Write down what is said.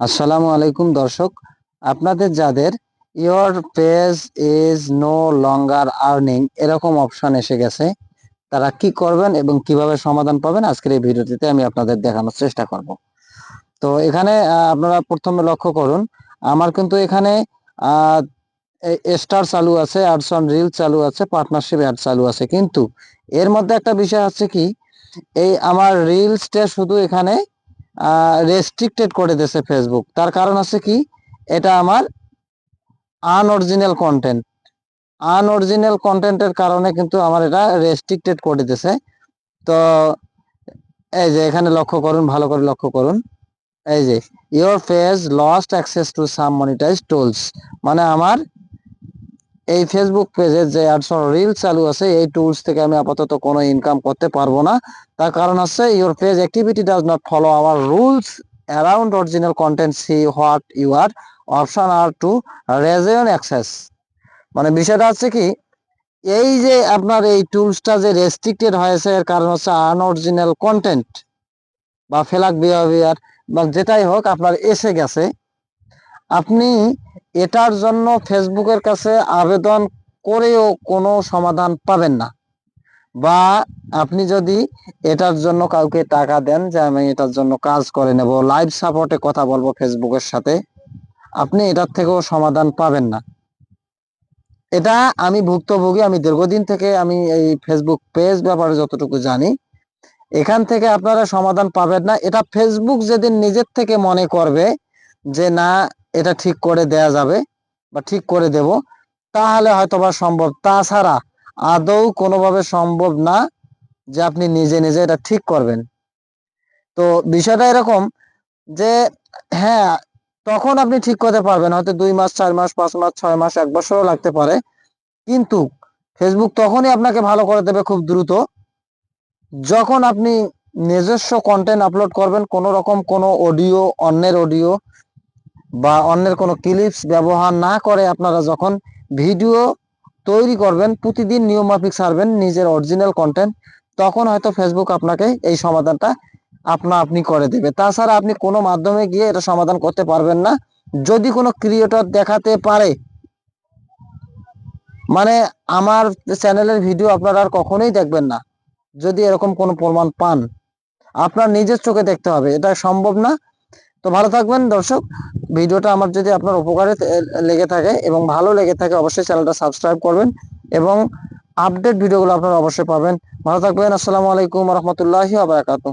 আসসালামু আলাইকুম দর্শক। আপনাদের যাদের your page is no longer earning এরকম অপশন এসে গেছে, তারা কি করবেন এবং কীভাবে সমাধান পাবেন আজকের এই ভিডিওটিতে আমি আপনাদের দেখানোর চেষ্টা করব। তো এখানে আপনারা প্রথমে লক্ষ্য করুন, আমার কিন্তু এখানে স্টার চালু আছে অন রিল চালু আছে পার্টনারশিপ অ্যাড চালু আছে। কিন্তু এর মধ্যে একটা বিষয় হচ্ছে কি, এই আমার রিলসটা শুধু এখানে রেস্ট্রিক্টেড করে দিয়েছে ফেসবুক তার কারণ আছে কি? এটা আমার আনঅরিজিনাল কন্টেন্ট আনঅরিজিনাল কন্টেন্টের কারণে কিন্তু আমার এটা রেস্ট্রিক্টেড করে দিয়েছে। তো এই যে এখানে লক্ষ্য করুন, ভালো করে লক্ষ্য করুন। এই যে your page lost access to some monetize tools মানে আমার এই ফেসবুক পেজে যে আটশো রিল চালু আছে, এই টুলস থেকে আমি আপাতত কোনো ইনকাম করতে পারব না। তার কারণ হচ্ছে your page activity does not follow our rules around original content see what you are option are to regain access মানে বিষয়টা হচ্ছে কি, এই যে আপনার এই টুলসটা যে রেস্ট্রিক্টেড হয়েছে, এর কারণ হচ্ছে আনঅরিজিনাল কন্টেন্ট বা ফেলাক বিহেভিয়ার বা যেটাই হোক, আপনার এসে গেছে। আপনি এটার জন্য ফেসবুকের কাছে আবেদন করেও কোনো সমাধান পাবেন না। বা আপনি যদি এটার জন্য কাউকে টাকা দেন যে আমি এটার জন্য কাজ করে নেব লাইভ সাপোর্টে কথা বলব ফেসবুকের সাথে, আপনি এটার থেকেও সমাধান পাবেন না। এটা আমি ভুক্তভোগী, আমি দীর্ঘদিন থেকে আমি এই ফেসবুক পেজ ব্যাপারে যতটুকু জানি, এখান থেকে আপনারা সমাধান পাবেন না। এটা ফেসবুক যেদিন নিজের থেকে মনে করবে যে না এটা ঠিক করে দেয়া যাবে বা ঠিক করে দেব। তাহলে হয়তো বা সম্ভব। তাছাড়া আদৌ কোনোভাবে সম্ভব না যে আপনি নিজে নিজে এটা ঠিক করবেন। তো বিষয়টা এরকম যে হ্যাঁ তখন আপনি ঠিক করতে পারবেন। হয়তো দুই মাস, চার মাস, পাঁচ মাস, ছয় মাস, এক বছরও লাগতে পারে। কিন্তু ফেসবুক তখনই আপনাকে ভালো করে দেবে খুব দ্রুত। যখন আপনি নিজস্ব কন্টেন্ট আপলোড করবেন, কোনো রকম কোনো অডিও অন্যের অডিও বা অন্যের কোনো ক্লিপস ব্যবহার না করে আপনারা যখন ভিডিও তৈরি করবেন, প্রতিদিন নিয়মমাফিক ছাড়বেন নিজের অরিজিনাল কন্টেন্ট তখন হয়তো ফেসবুক আপনাকে এই সমাধানটা আপনা আপনি করে দেবে। তাছাড়া আপনি কোনো মাধ্যমে গিয়ে এটা সমাধান করতে পারবেন না। যদি কোনো ক্রিয়েটর দেখাতে পারে মানে আমার চ্যানেলের ভিডিও আপনারা আর কখনোই দেখবেন না। যদি এরকম কোনো প্রমাণ পান, আপনার নিজের চোখে দেখতে হবে। এটা সম্ভব না তো ভালো থাকবেন, দর্শক। ভিডিওটা আমার যদি আপনার উপকারে লেগে থাকে এবং ভালো লেগে থাকে, অবশ্যই চ্যানেলটা সাবস্ক্রাইব করবেন এবং আপডেট ভিডিওগুলো আপনারা অবশ্যই পাবেন। ভালো থাকবেন, আসসালামু আলাইকুম রহমতুল্লাহি আবরাকাতুহ